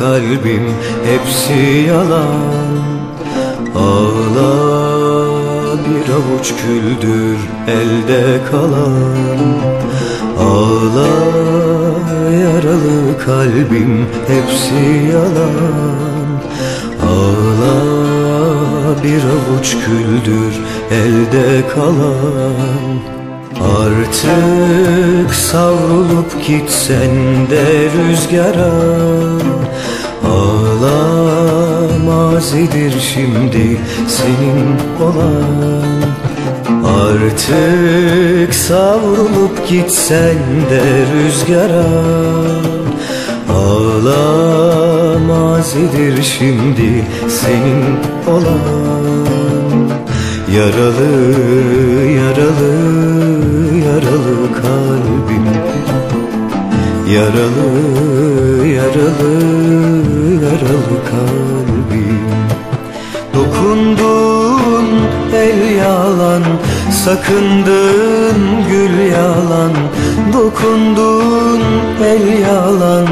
Kalbim hepsi yalan. Ağla bir avuç küldür elde kalan. Ağla kalbim hepsi yalan. Ağla bir avuç küldür elde kalan. Artık savrulup gitsen de rüzgara. Ağla mazidir şimdi senin olan. Artık savrulup gitsen de rüzgara Ağla mazidir şimdi senin olan Yaralı, yaralı, yaralı kalbim. Yaralı, yaralı, Sakındın gül yalan Dokundun el yalan.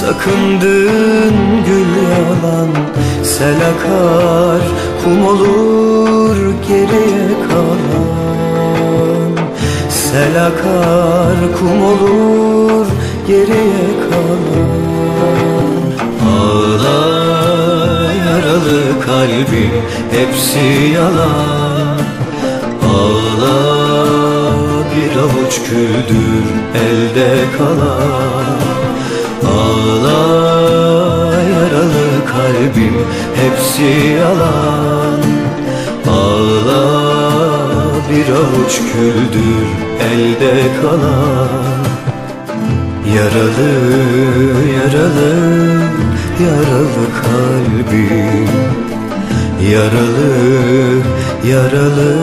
Sakındın gül yalan Sel akar kum olur geriye kalan. Sel akar kum olur geriye kalan. Ağla yaralı kalbim hepsi yalan Ağla bir avuç küldür elde kalan Ağla yaralı kalbim hepsi yalan. Ağla bir avuç küldür elde kalan Yaralı, yaralı, yaralı kalbim. Yaralı, yaralı,